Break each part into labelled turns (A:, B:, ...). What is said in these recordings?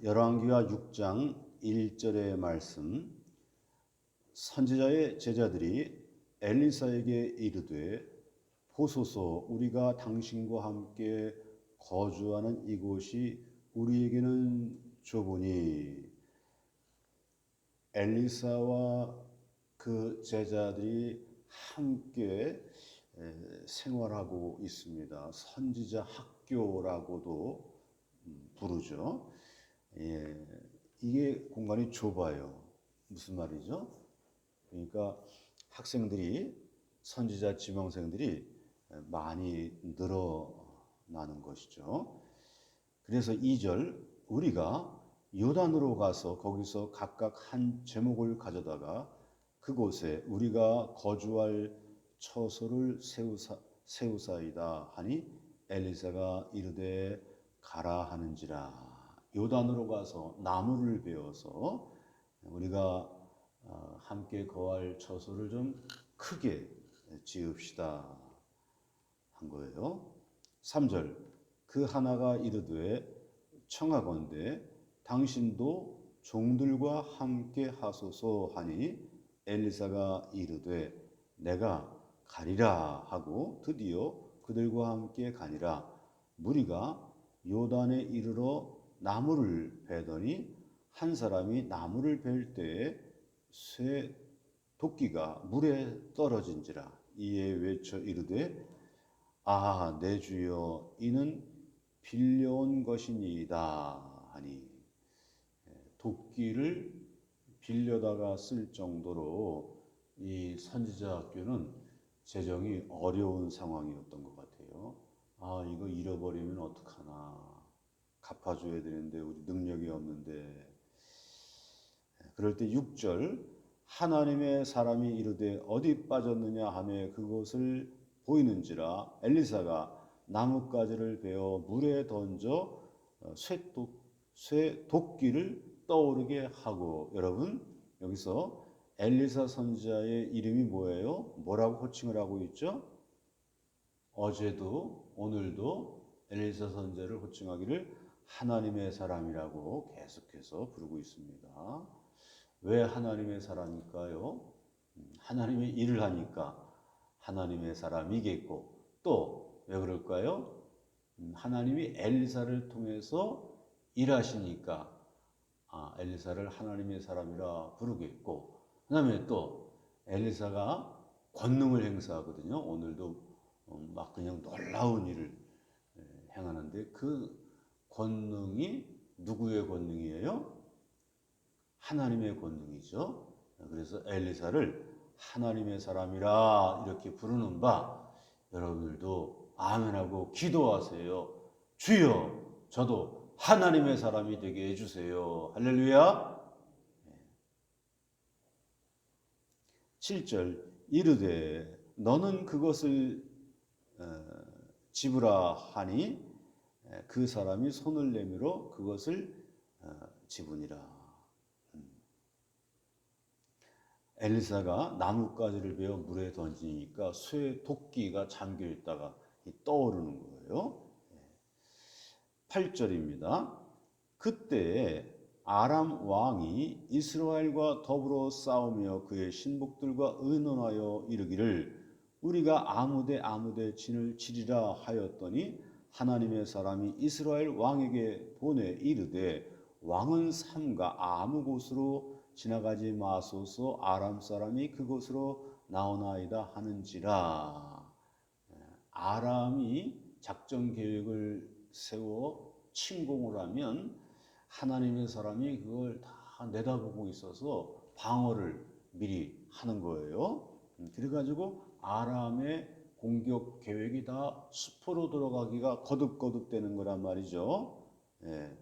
A: 열왕기하 6장 1절의 말씀 선지자의 제자들이 엘리사에게 이르되 보소서 우리가 당신과 함께 거주하는 이곳이 우리에게는 좁으니 엘리사와 그 제자들이 함께 에, 생활하고 있습니다. 선지자 학교라고도 음, 부르죠. 예, 이게 공간이 좁아요. 무슨 말이죠? 그러니까 학생들이 선지자 지망생들이 많이 늘어나는 것이죠. 그래서 2절 우리가 요단으로 가서 거기서 각각 한 제목을 가져다가 그곳에 우리가 거주할 처소를 세우사, 세우사이다 하니 엘리사가 이르되 가라 하는지라 요단으로 가서 나무를 베어서 우리가 어, 함께 거할 처소를 좀 크게 지읍시다 한 거예요. 3절 그 하나가 이르되 청하건대 당신도 종들과 함께 하소서 하니 엘리사가 이르되 내가 가리라 하고 드디어 그들과 함께 가니라 무리가 요단에 이르러 나무를 베더니 한 사람이 나무를 벨 때에 쇠 도끼가 물에 떨어진지라 이에 외쳐 이르되 아 내 주여 이는 빌려온 것이니이다 하니 도끼를 빌려다가 쓸 정도로 이 선지자 학교는 재정이 어려운 상황이었던 것 같아요. 아 이거 잃어버리면 어떡하나 갚아줘야 되는데 우리 능력이 없는데 그럴 때 6절 하나님의 사람이 이르되 어디 빠졌느냐 하며 그곳을 보이는지라 엘리사가 나뭇가지를 베어 물에 던져 쇠도, 쇠 도끼를 떠오르게 하고 여러분 여기서 엘리사 선지자의 이름이 뭐예요? 뭐라고 호칭을 하고 있죠? 어제도 오늘도 엘리사 선지자를 호칭하기를 하나님의 사람이라고 계속해서 부르고 있습니다. 왜 하나님의 사람일까요? 음, 하나님의 일을 하니까 하나님의 사람이겠고 또 왜 그럴까요? 음, 하나님이 엘리사를 통해서 일하시니까 아, 엘리사를 하나님의 사람이라 부르겠고 그 다음에 또 엘리사가 권능을 행사하거든요. 오늘도 어, 막 그냥 놀라운 일을 행하는데 그 권능이 누구의 권능이에요? 하나님의 권능이죠. 그래서 엘리사를 하나님의 사람이라 이렇게 부르는 바 여러분들도 아멘하고 기도하세요. 주여, 저도 하나님의 사람이 되게 해주세요. 할렐루야. 7절 이르되 너는 그것을 어, 지불하 하니 그 사람이 손을 내밀어 그것을 어, 지분이라. 음. 엘리사가 나뭇가지를 베어 물에 던지니까 쇠 도끼가 잠겨 있다가 떠오르는 거예요. 8절입니다. 그때 아람 왕이 이스라엘과 더불어 싸우며 그의 신복들과 의논하여 이르기를 우리가 아무데 아무데 진을 치리라 하였더니 하나님의 사람이 이스라엘 왕에게 보내 이르되 왕은 삼가 아무 곳으로 지나가지 마소서 아람 사람이 그곳으로 나오나이다 하는지라 아람이 작전 계획을 세워 침공을 하면 하나님의 사람이 그걸 다 내다보고 있어서 방어를 미리 하는 거예요. 그래가지고 아람의 공격 계획이 다 수포로 들어가기가 거듭거듭 되는 거란 말이죠. 예.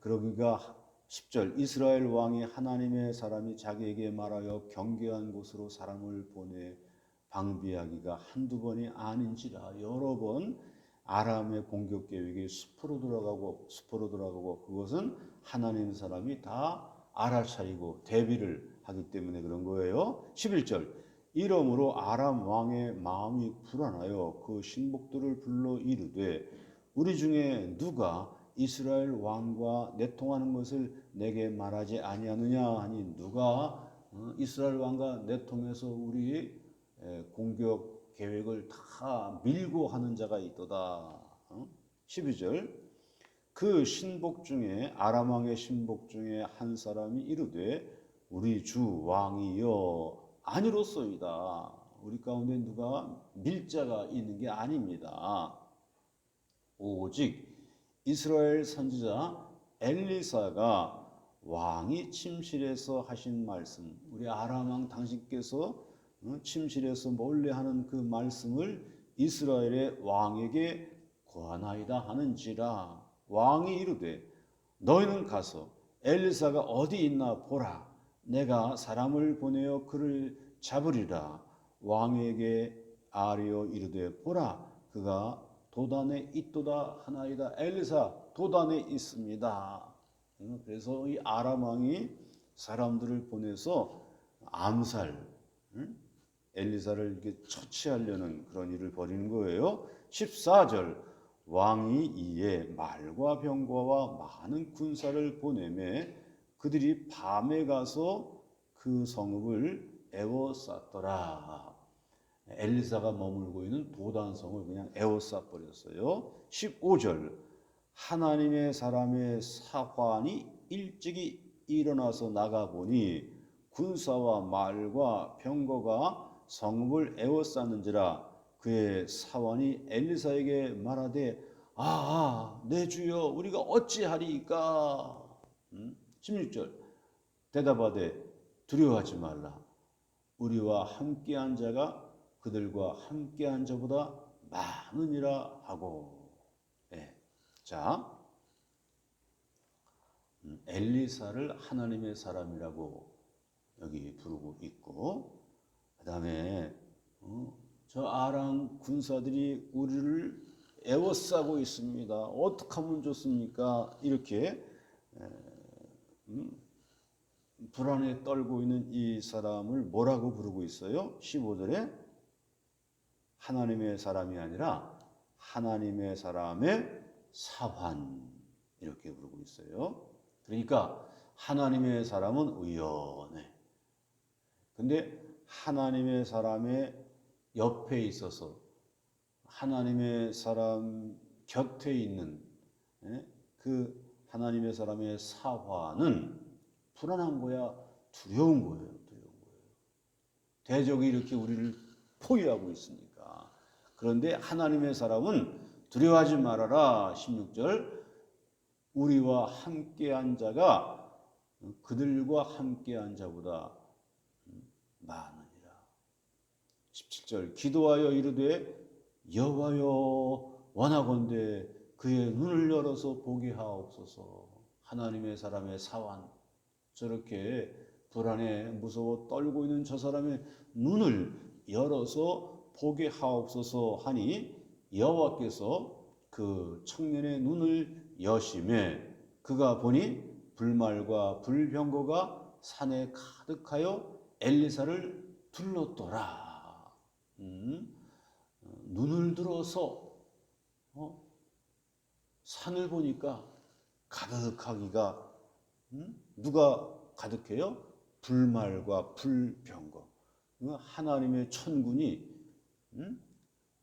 A: 그러기가 10절 이스라엘 왕이 하나님의 사람이 자기에게 말하여 경계한 곳으로 사람을 보내 방비하기가 한두 번이 아닌지라 여러 번 아람의 공격 계획이 수포로 들어가고 수포로 들어가고 그것은 하나님 사람이 다 알아차리고 대비를 하기 때문에 그런 거예요. 11절 이러므로 아람 왕의 마음이 불안하여 그 신복들을 불러 이르되 우리 중에 누가 이스라엘 왕과 내통하는 것을 내게 말하지 아니하느냐 하니 누가 어, 이스라엘 왕과 내통해서 우리 에, 공격 계획을 다 밀고 하는 자가 있도다. 어? 12절 그 신복 중에 아람 왕의 신복 중에 한 사람이 이르되 우리 주 왕이여 아니로소이다. 우리 가운데 누가 밀자가 있는 게 아닙니다. 오직 이스라엘 선지자 엘리사가 왕이 침실에서 하신 말씀, 우리 아람 왕 당신께서 어, 침실에서 몰래 하는 그 말씀을 이스라엘의 왕에게 권하이다 하는지라 왕이 이르되 너희는 가서 엘리사가 어디 있나 보라 내가 사람을 보내어 그를 잡으리라. 왕에게 아뢰어 이르되 보라 그가 도단에 있도다 하나이다. 엘리사 도단에 있습니다. 음, 그래서 이 아람 왕이 사람들을 보내서 암살 음? 엘리사를 이렇게 처치하려는 그런 일을 벌이는 거예요. 14절 왕이 이에 말과 병과와 많은 군사를 보내매 그들이 밤에 가서 그 성읍을 에워쌌더라. 엘리사가 머물고 있는 도단성을 그냥 에워싸 버렸어요. 15절 하나님의 사람의 사환이 일찍이 일어나서 나가 보니 군사와 말과 병거가 성읍을 에워쌌는지라 그의 사원이 엘리사에게 말하되 아, 내 주여 우리가 어찌하리이까 음? 16절 대답하되 두려워하지 말라 우리와 함께한 자가 그들과 함께한 자보다 많으니라 하고 네. 자 음, 엘리사를 하나님의 사람이라고 여기 부르고 있고 그 다음에 어, 저 아랑 군사들이 우리를 애워싸고 있습니다. 어떻게 하면 좋습니까? 이렇게 음, 불안에 떨고 있는 이 사람을 뭐라고 부르고 있어요? 15절에 하나님의 사람이 아니라 하나님의 사람의 사환 이렇게 부르고 있어요. 그러니까 하나님의 사람은 의연해. 근데 하나님의 사람의 옆에 있어서 하나님의 사람 곁에 있는 예? 그 하나님의 사람의 사화는 불안한 거야, 두려운 거예요, 두려운 거예요. 대적이 이렇게 우리를 포위하고 있으니까. 그런데 하나님의 사람은 두려워하지 말아라. 16절. 우리와 함께한 자가 그들과 함께한 자보다 많으니라. 17절 기도하여 이르되 여호와여 원하건대 그의 눈을 열어서 보게 하옵소서. 하나님의 사람의 사환 저렇게 불안해 무서워 떨고 있는 저 사람의 눈을 열어서 보게 하옵소서 하니 여호와께서 그 청년의 눈을 여심해 그가 보니 불말과 불병거가 산에 가득하여 엘리사를 둘렀더라. 음, 눈을 들어서 어? 산을 보니까 가득하기가 음? 누가 가득해요? 불말과 불병거. 하나님의 천군이 음?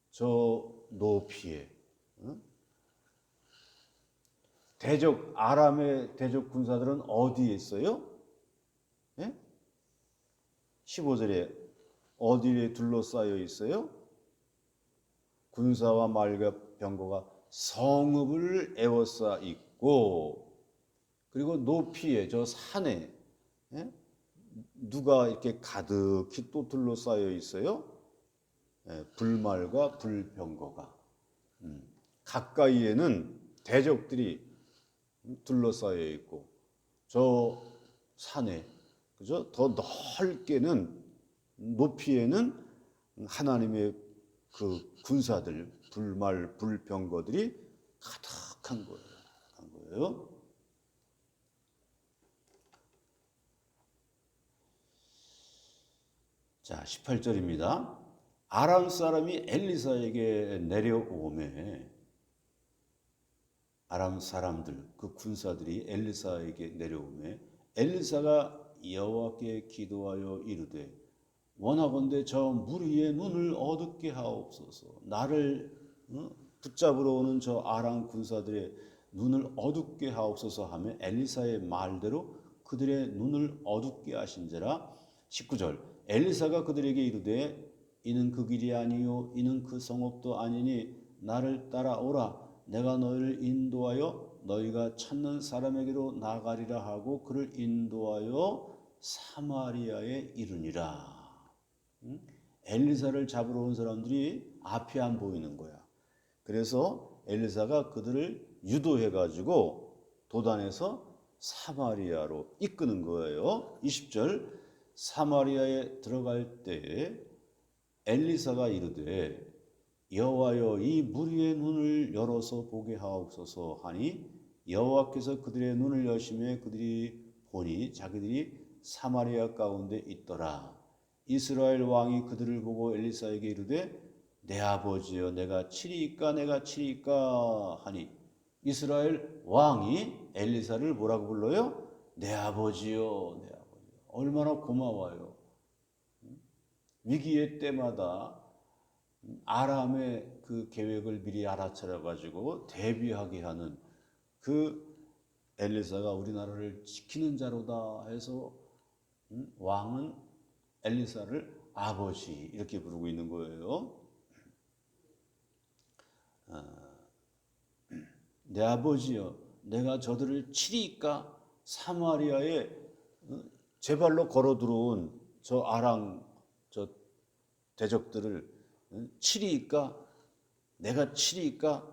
A: 저 높이에 음? 대적 아람의 대적 군사들은 어디에 있어요? 예? 15절에 어디에 둘러싸여 있어요? 군사와 말과 병거가 성읍을 에워싸 있고 그리고 높이에 저 산에 예? 누가 이렇게 가득히 또 둘러싸여 있어요? 예, 불말과 불병거가 음, 가까이에는 대적들이 둘러싸여 있고 저 산에 그죠? 더 넓게는 높이에는 하나님의 그 군사들 불말 불병거들이 가득한 거예요. 한 거예요. 자, 18절입니다. 아람 사람이 엘리사에게 내려오매 아람 사람들 그 군사들이 엘리사에게 내려오매 엘리사가 여호와께 기도하여 이르되 원하건대 저 무리의 눈을 어둡게 하옵소서 나를 어? 붙잡으러 오는 저 아람 군사들의 눈을 어둡게 하옵소서 하며 엘리사의 말대로 그들의 눈을 어둡게 하신지라 19절 엘리사가 그들에게 이르되 이는 그 길이 아니요 이는 그 성읍도 아니니 나를 따라오라 내가 너희를 인도하여 너희가 찾는 사람에게로 나가리라 하고 그를 인도하여 사마리아에 이르니라. 응? 엘리사를 잡으러 온 사람들이 앞이 안 보이는 거야. 그래서 엘리사가 그들을 유도해 가지고 도단에서 사마리아로 이끄는 거예요. 20절 사마리아에 들어갈 때에 엘리사가 이르되 여호와여 이 무리의 눈을 열어서 보게 하옵소서 하니 여호와께서 그들의 눈을 여심해 그들이 보니 자기들이 사마리아 가운데 있더라. 이스라엘 왕이 그들을 보고 엘리사에게 이르되 내 아버지여 내가 치리이까 내가 치리이까 하니 이스라엘 왕이 엘리사를 뭐라고 불러요? 내 아버지요 내 아버지 얼마나 고마워요. 위기의 때마다 아람의 그 계획을 미리 알아차려 가지고 대비하게 하는 그 엘리사가 우리나라를 지키는 자로다 해서 음, 왕은 엘리사를 아버지 이렇게 부르고 있는 거예요. 내 아버지여, 내가 저들을 치리까 사마리아에 어, 제 발로 걸어 들어온 저 아랑 저 대적들을 어, 치리까 내가 치리까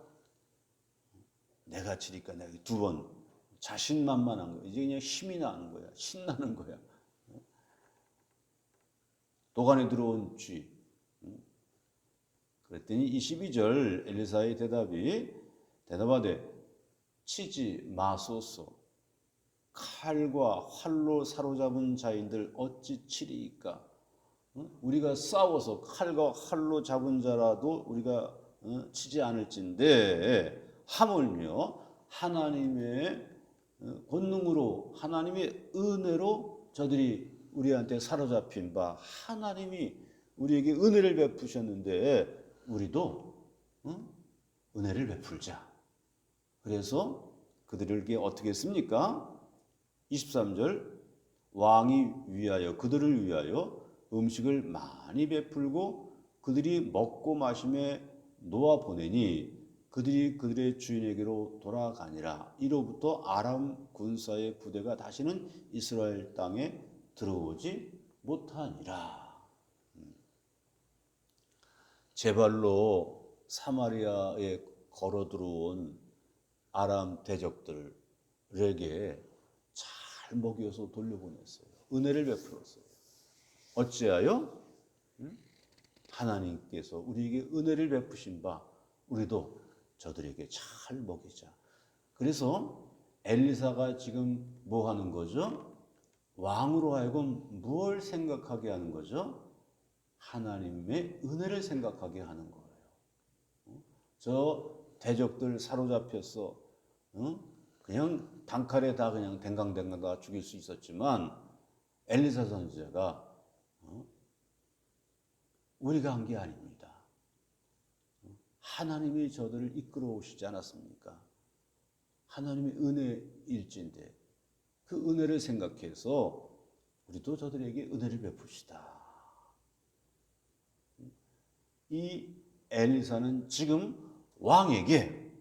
A: 내가 치리까 내가 두 번 자신만만한 거야. 이제 그냥 힘이 나는 거야. 신나는 거야. 도관에 들어온 쥐. 그랬더니 22절 엘리사의 대답이 대답하되 치지 마소서 칼과 활로 사로잡은 자인들 어찌 치리이까 우리가 싸워서 칼과 활로 잡은 자라도 우리가 어, 치지 않을진데 하물며 하나님의 어, 권능으로 하나님의 은혜로 저들이 우리한테 사로잡힌 바 하나님이 우리에게 은혜를 베푸셨는데 우리도 어? 은혜를 베풀자. 그래서 그들에게 어떻게 했습니까? 23절 왕이 위하여 그들을 위하여 음식을 많이 베풀고 그들이 먹고 마심에 놓아 보내니 그들이 그들의 주인에게로 돌아가니라. 이로부터 아람 군사의 부대가 다시는 이스라엘 땅에 들어오지 못하니라. 제 발로 사마리아에 걸어 들어온 아람 대적들에게 잘 먹여서 돌려보냈어요. 은혜를 베풀었어요. 어찌하여? 하나님께서 우리에게 은혜를 베푸신 바 우리도 저들에게 잘 먹이자. 그래서 엘리사가 지금 뭐 하는 거죠? 왕으로 하여금 무엇을 생각하게 하는 거죠? 하나님의 은혜를 생각하게 하는 거예요. 저 대적들 사로잡혔어. 그냥 단칼에 다 그냥 댕강댕강 다 죽일 수 있었지만 엘리사 선지자가 우리가 한 게 아닙니다. 하나님이 저들을 이끌어 오시지 않았습니까? 하나님의 은혜일진데 그 은혜를 생각해서 우리도 저들에게 은혜를 베풉시다. 이 엘리사는 지금 왕에게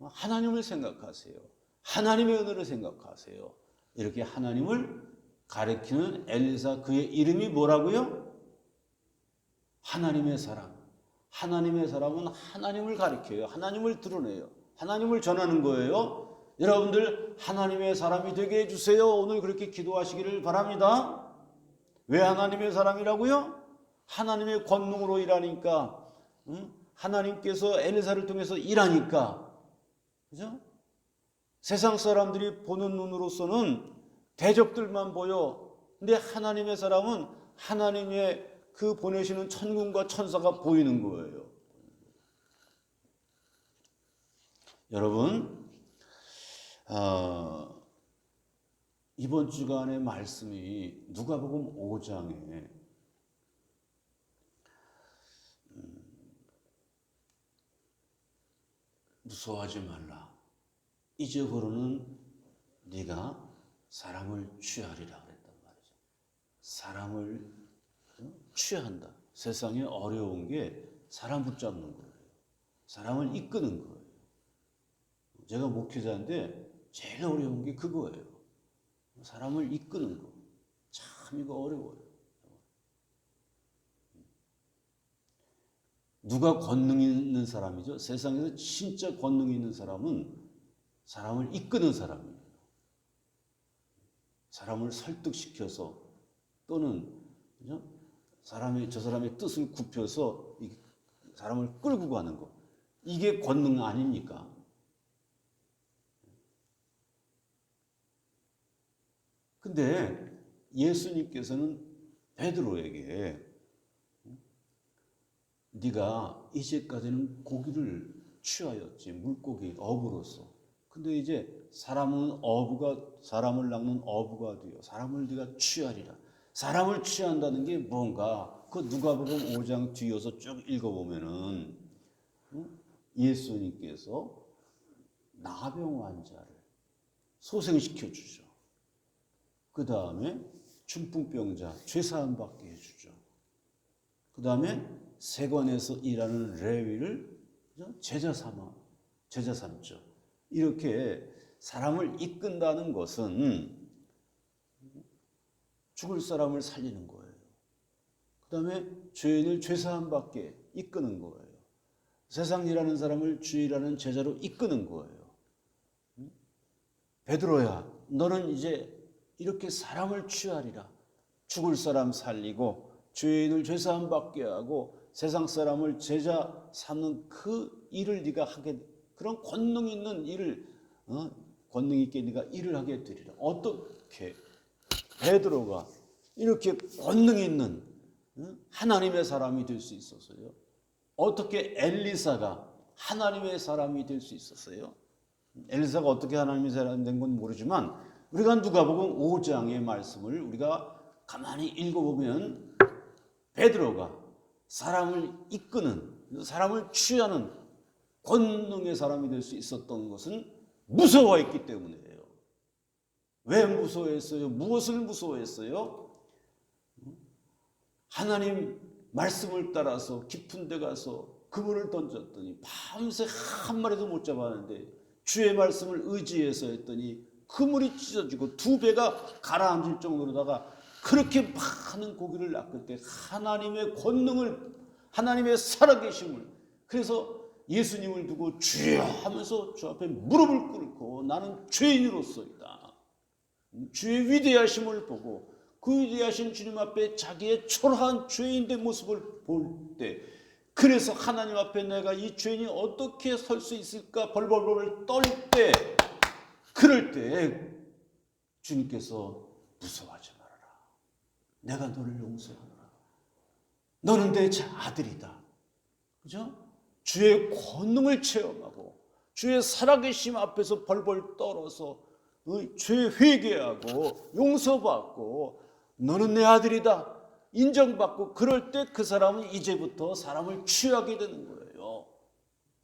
A: 하나님을 생각하세요. 하나님의 은혜를 생각하세요. 이렇게 하나님을 가리키는 엘리사 그의 이름이 뭐라고요? 하나님의 사람. 하나님의 사람은 하나님을 가리켜요. 하나님을 드러내요. 하나님을 전하는 거예요. 여러분들 하나님의 사람이 되게 해주세요. 오늘 그렇게 기도하시기를 바랍니다. 왜 하나님의 사람이라고요? 하나님의 권능으로 일하니까, 응? 하나님께서 엘리사를 통해서 일하니까, 그죠? 세상 사람들이 보는 눈으로서는 대적들만 보여. 근데 하나님의 사람은 하나님의 그 보내시는 천군과 천사가 보이는 거예요. 여러분, 어, 이번 주간의 말씀이 누가복음 5장에 무서워하지 말라. 이제부로는 네가 사람을 취하리라 그랬단 말이죠. 사람을 어? 취한다. 세상에 어려운 게 사람 붙잡는 거예요. 사람을 이끄는 거예요. 제가 목회자인데 제일 어려운 게 그거예요. 사람을 이끄는 거. 참 이거 어려워요. 누가 권능 있는 사람이죠? 세상에서 진짜 권능 있는 사람은 사람을 이끄는 사람이에요. 사람을 설득시켜서 또는 그죠? 사람이 저 사람의 뜻을 굽혀서 이 사람을 끌고 가는 거. 이게 권능 아닙니까? 근데 예수님께서는 베드로에게 네가 이제까지는 고기를 취하였지 물고기 어부로서 근데 이제 사람은 어부가 사람을 낚는 어부가 되어 사람을 네가 취하리라 사람을 취한다는 게 뭔가 그 누가복음 5장 뒤에서 쭉 읽어보면은 예수님께서 나병 환자를 소생시켜 주죠. 그 다음에 중풍병자 죄사함 받게 해주죠. 그 다음에 세관에서 일하는 레위를 제자 삼아 제자 삼죠. 이렇게 사람을 이끈다는 것은 죽을 사람을 살리는 거예요. 그 다음에 죄인을 죄사함 받게 이끄는 거예요. 세상 일하는 사람을 주일하는 제자로 이끄는 거예요. 베드로야, 너는 이제 이렇게 사람을 취하리라. 죽을 사람 살리고 죄인을 죄사함 받게 하고 세상 사람을 제자 삼는 그 일을 네가 하게 그런 권능 있는 일을 어? 권능 있게 네가 일을 하게 되리라. 어떻게 베드로가 이렇게 권능 있는 어? 하나님의 사람이 될 수 있었어요? 어떻게 엘리사가 하나님의 사람이 될 수 있었어요? 엘리사가 어떻게 하나님의 사람이 된건 모르지만 우리가 누가복음 5장의 말씀을 우리가 가만히 읽어보면 베드로가 사람을 이끄는 사람을 취하는 권능의 사람이 될 수 있었던 것은 무서워했기 때문이에요. 왜 무서워했어요? 무엇을 무서워했어요? 하나님 말씀을 따라서 깊은 데 가서 그물을 던졌더니 밤새 한 마리도 못 잡았는데 주의 말씀을 의지해서 했더니 그물이 찢어지고 두 배가 가라앉을 정도로다가 그렇게 많은 고기를 낚을 때 하나님의 권능을 하나님의 살아계심을 그래서 예수님을 두고 주여 하면서 주 앞에 무릎을 꿇고 나는 죄인으로서이다. 주의 위대하심을 보고 그 위대하신 주님 앞에 자기의 초라한 죄인의 모습을 볼 때 그래서 하나님 앞에 내가 이 죄인이 어떻게 설 수 있을까 벌벌벌 떨 때 그럴 때 주님께서 무서워하지 말아라. 내가 너를 용서하노라. 너는 내 아들이다. 그죠? 주의 권능을 체험하고 주의 살아계심 앞에서 벌벌 떨어서 죄 회개하고 용서받고 너는 내 아들이다 인정받고 그럴 때 그 사람은 이제부터 사람을 취하게 되는 거예요.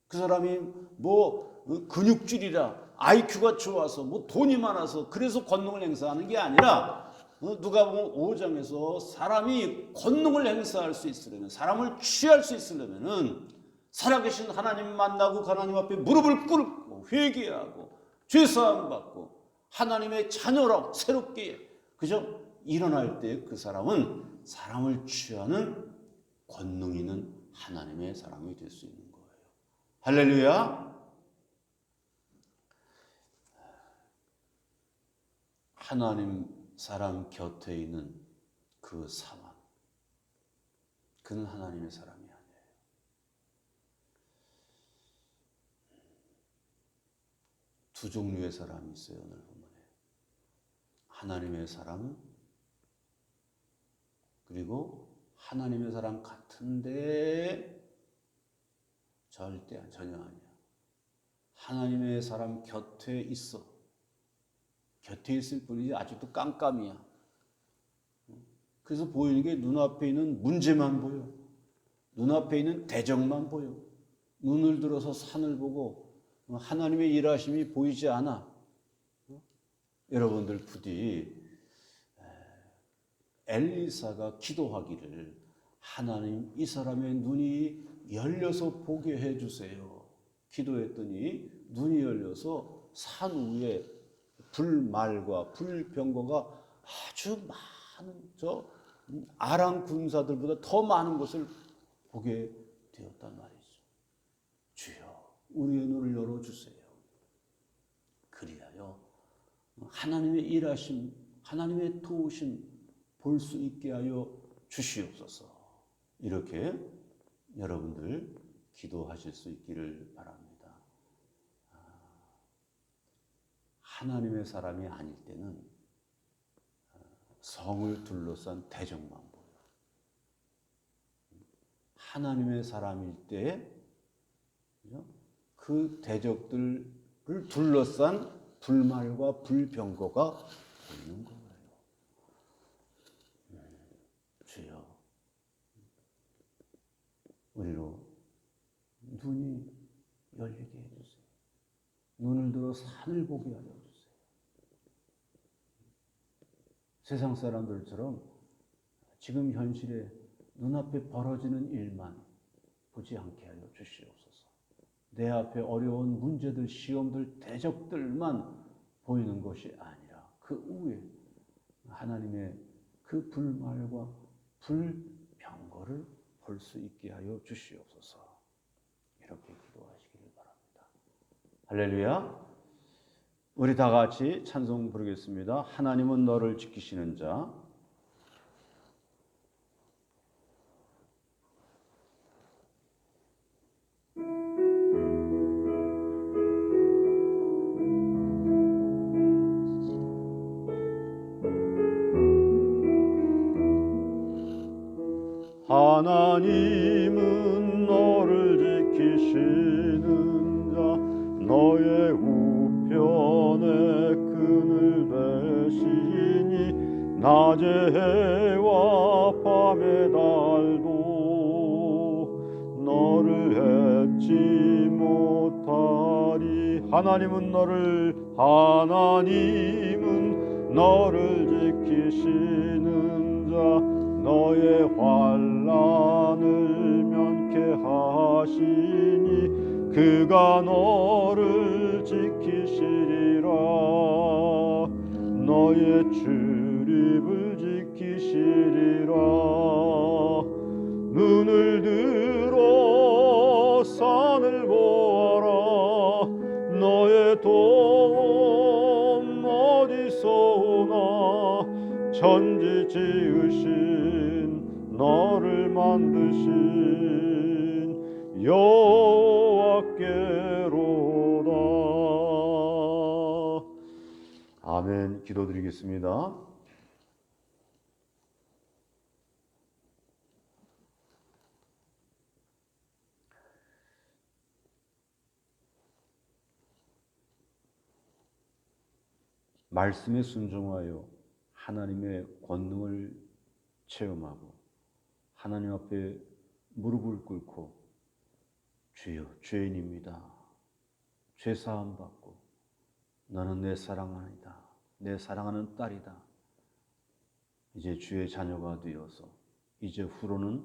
A: 그 사람이 뭐 근육질이라 IQ가 좋아서 뭐 돈이 많아서 그래서 권능을 행사하는 게 아니라 누가 보면 5장에서 사람이 권능을 행사할 수 있으려면 사람을 취할 수 있으려면은 살아계신 하나님 만나고 하나님 앞에 무릎을 꿇고 회개하고 죄 사함 받고 하나님의 자녀로 새롭게 그죠? 일어날 때 그 사람은 사람을 취하는 권능 있는 하나님의 사람이 될 수 있는 거예요. 할렐루야. 하나님 사람 곁에 있는 그 상황. 그는 하나님의 사람이 아니에요. 두 종류의 사람이 있어요, 오늘 본문에. 하나님의 사람, 그리고 하나님의 사람 같은데 절대 전혀 아니야. 하나님의 사람 곁에 있어. 곁에 있을 뿐이지 아직도 깜깜이야. 그래서 보이는 게 눈앞에 있는 문제만 보여. 눈앞에 있는 대적만 보여. 눈을 들어서 산을 보고 하나님의 일하심이 보이지 않아. 여러분들 부디 엘리사가 기도하기를 하나님 이 사람의 눈이 열려서 보게 해 주세요. 기도했더니 눈이 열려서 산 위에 불말과 불병거가 아주 많은 저 아람 군사들보다 더 많은 것을 보게 되었단 말이죠. 주여, 우리의 눈을 열어 주세요. 그리하여 하나님의 일하심, 하나님의 도우심 볼 수 있게 하여 주시옵소서. 이렇게 여러분들 기도하실 수 있기를 바랍니다. 아, 하나님의 사람이 아닐 때는 성을 둘러싼 대적만 보여. 하나님의 사람일 때그 대적들을 둘러싼 불말과 불병거가 보이는 거예요. 음, 주여, 우리로 눈이 열리게 해주세요. 눈을 들어 산을 보게 하여 주 세상 사람들처럼 지금 현실에 눈앞에 벌어지는 일만 보지 않게 하여 주시옵소서. 내 앞에 어려운 문제들, 시험들, 대적들만 보이는 것이 아니라 그 위에 하나님의 그 불말과 불병거를 볼 수 있게 하여 주시옵소서. 이렇게 기도하시기를 바랍니다. 할렐루야. 우리 다 같이 찬송 부르겠습니다. 하나님은 너를 지키시는 자. 하나님은 너를 지키시는 자 너의 우 낮의 해와 밤의 달도 너를 해치 못하리. 하나님은 너를 하나님은 너를 지키시는 자. 너의 환란을 면케 하시니 그가 너를 지키시리라. 너의 출 천지 지으신 너를 만드신 여호와께로다. 아멘. 기도드리겠습니다. 말씀에 순종하여 하나님의 권능을 체험하고 하나님 앞에 무릎을 꿇고 주여 죄인입니다. 죄 사함 받고 너는 내 사랑하니다. 내 사랑하는 딸이다. 이제 주의 자녀가 되어서 이제 후로는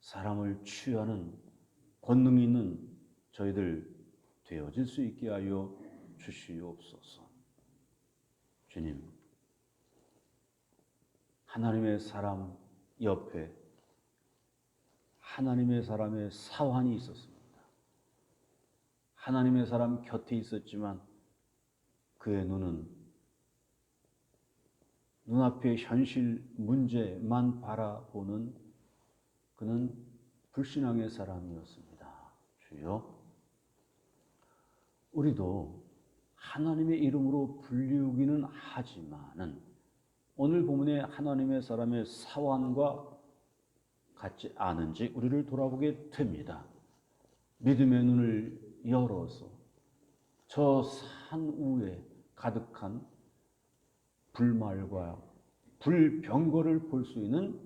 A: 사람을 취하는 권능 있는 저희들 되어질 수 있게 하여 주시옵소서. 주님, 하나님의 사람 옆에 하나님의 사람의 사환이 있었습니다. 하나님의 사람 곁에 있었지만 그의 눈은 눈앞의 현실 문제만 바라보는 그는 불신앙의 사람이었습니다. 주여, 우리도 하나님의 이름으로 불리우기는 하지만은 오늘 본문의 하나님의 사람의 사완과 같지 않은지 우리를 돌아보게 됩니다. 믿음의 눈을 열어서 저 산 위에 가득한 불말과 불병거를 볼 수 있는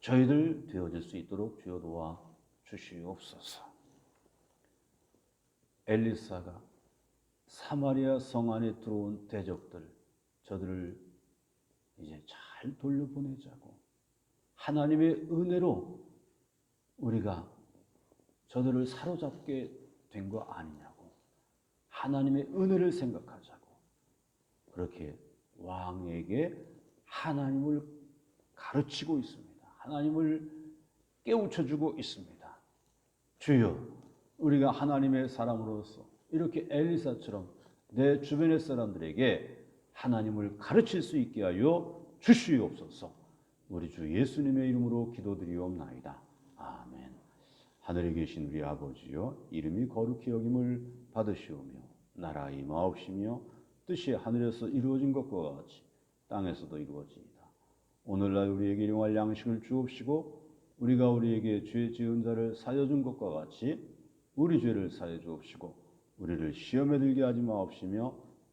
A: 저희들 되어질 수 있도록 주여 도와 주시옵소서. 엘리사가 사마리아 성 안에 들어온 대적들 저들을 이제 잘 돌려보내자고 하나님의 은혜로 우리가 저들을 사로잡게 된 거 아니냐고 하나님의 은혜를 생각하자고 그렇게 왕에게 하나님을 가르치고 있습니다. 하나님을 깨우쳐 주고 있습니다. 주여, 우리가 하나님의 사람으로서 이렇게 엘리사처럼 내 주변의 사람들에게 하나님을 가르칠 수 있게 하여 주시옵소서. 우리 주 예수님의 이름으로 기도드리옵나이다. 아멘. 하늘에 계신 우리 아버지여, 이름이 거룩히 여김을 받으시오며 나라 임하옵시며 뜻이 하늘에서 이루어진 것과 같이 땅에서도 이루어지이다. 오늘날 우리에게 일용할 양식을 주옵시고 우리가 우리에게 죄 지은 자를 사여 준 것과 같이 우리 죄를 사여 주옵시고 우리를 시험에 들게 하지 마옵시며